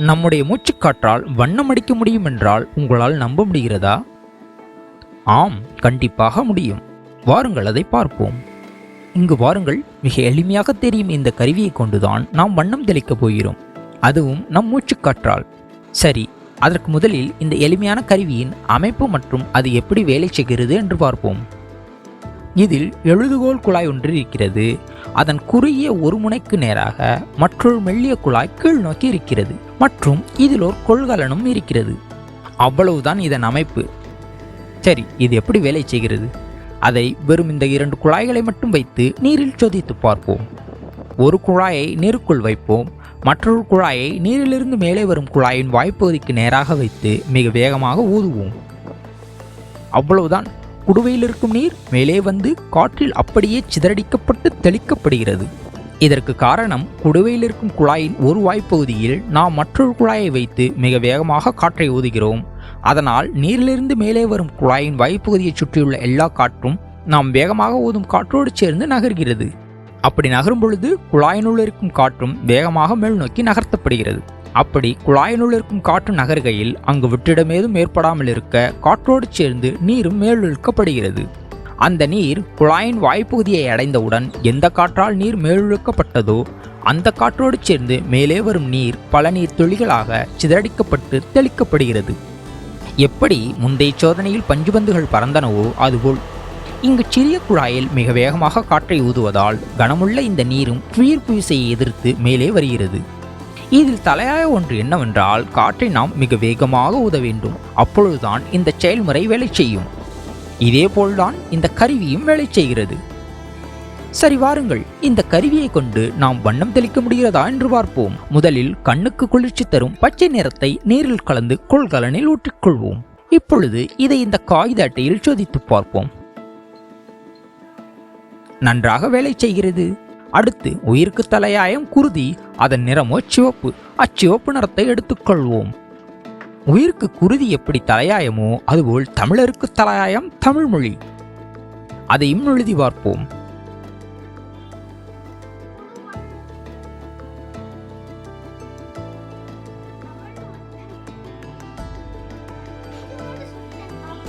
நம்முடைய மூச்சுக்காற்றால் வண்ணம் அடிக்க முடியும் என்றால் உங்களால் நம்ப முடிகிறதா? ஆம் கண்டிப்பாக முடியும். வாருங்கள் அதை பார்ப்போம். இங்கு வாருங்கள் மிக எளிமையாக தெரியும் இந்த கருவியை கொண்டுதான் நாம் வண்ணம் தெளிக்கப் போகிறோம். அதுவும் நம் மூச்சுக்காற்றால். சரி அதற்கு முதலில் இந்த எளிமையான கருவியின் அமைப்பு மற்றும் அது எப்படி வேலை செய்கிறது என்று பார்ப்போம். இதில் எழுதுகோல் குழாய் ஒன்று இருக்கிறது. அதன் குறுகிய ஒரு முனைக்கு நேராக மற்றொரு மெல்லிய குழாய் கீழ் நோக்கி இருக்கிறது. மற்றும் இதில் ஒரு கொள்கலனும் இருக்கிறது. அவ்வளவுதான் இதன் அமைப்பு. சரி இது எப்படி வேலை செய்கிறது? அதை வெறும் இந்த இரண்டு குழாய்களை மட்டும் வைத்து நீரில் சோதித்து பார்ப்போம். ஒரு குழாயை நீருக்குள் வைப்போம். மற்றொரு குழாயை நீரிலிருந்து மேலே வரும் குழாயின் வாய்ப்பகுதிக்கு நேராக வைத்து மிக வேகமாக ஊதுவோம். அவ்வளவுதான். குடுவையில் இருக்கும் நீர் மேலே வந்து காற்றில் அப்படியே சிதறடிக்கப்பட்டு தெளிக்கப்படுகிறது. இதற்கு காரணம் குடுவையில் இருக்கும் குழாயின் ஒரு வாய்ப்பகுதியில் நாம் மற்றொரு குழாயை வைத்து மிக வேகமாக காற்றை ஊதுகிறோம். அதனால் நீரிலிருந்து மேலே வரும் குழாயின் வாய்ப்பகுதியை சுற்றியுள்ள எல்லா காற்றும் நாம் வேகமாக ஊதும் காற்றோடு சேர்ந்து நகர்கிறது. அப்படி நகரும் பொழுது குழாயினுள் இருக்கும் காற்றும் வேகமாக மேல் நோக்கி நகர்த்தப்படுகிறது. அப்படி குழாயினுள் இருக்கும் காற்று நகர்கையில் அங்கு வெற்றிடமேதும் ஏற்படாமல் இருக்க காற்றோடு சேர்ந்து நீரும் மேலிழுக்கப்படுகிறது அந்த நீர் குழாயின் வாய்ப்பகுதியை அடைந்தவுடன் எந்த காற்றால் நீர் மேலிழுக்கப்பட்டதோ அந்த காற்றோடு சேர்ந்து மேலே வரும் நீர் பல நீர் துளிகளாக சிதறடிக்கப்பட்டு தெளிக்கப்படுகிறது. எப்படி முந்தைய சோதனையில் பஞ்சுபந்துகள் பறந்தனவோ அதுபோல். இங்கு சிறிய குழாயில் மிக வேகமாக காற்றை ஊதுவதால் கனமுள்ள இந்த நீரும் புவியீர்ப்பு விசையை எதிர்த்து மேலே வருகிறது. இதில் தலையாய ஒன்று என்னவென்றால் காற்றை நாம் மிக வேகமாக ஊத வேண்டும். அப்பொழுதுதான் இந்த செயல்முறை வேலை செய்யும். இதேபோல்தான் இந்த கருவியும் வேலை செய்கிறது. சரி வாருங்கள் இந்த கருவியை கொண்டு நாம் வண்ணம் தெளிக்க முடிகிறதா என்று பார்ப்போம். முதலில் கண்ணுக்கு குளிர்ச்சி தரும் பச்சை நிறத்தை நீரில் கலந்து கொள்கலனில் ஊற்றிக்கொள்வோம். இப்பொழுது இதை இந்த காகித அட்டையில் சோதித்து பார்ப்போம். நன்றாக வேலை செய்கிறது. அடுத்து உயிருக்கு தலையாயம் குருதி அதன் நிறமோ சிவப்பு. அச்சிவப்பு நிறத்தை எடுத்துக்கொள்வோம். உயிருக்கு குருதி எப்படி தலையாயமோ அதுபோல் தமிழருக்கு தலையாயம் தமிழ்மொழி அதையும் எழுதி பார்ப்போம்.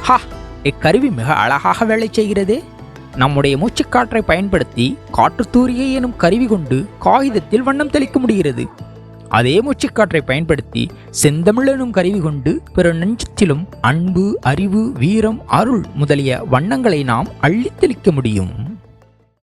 ஹா இக்கருவி மிக அழகாக வேலை செய்கிறதே. நம்முடைய மூச்சுக்காற்றை பயன்படுத்தி காற்றுத்தூரியை எனும் கருவி கொண்டு காகிதத்தில் வண்ணம் தெளிக்க முடிகிறது. அதே மூச்சுக்காற்றை பயன்படுத்தி செந்தமிழ் எனும் கருவி கொண்டு பிற நெஞ்சத்திலும் அன்பு அறிவு வீரம் அருள் முதலிய வண்ணங்களை நாம் அள்ளித் தெளிக்க முடியும்.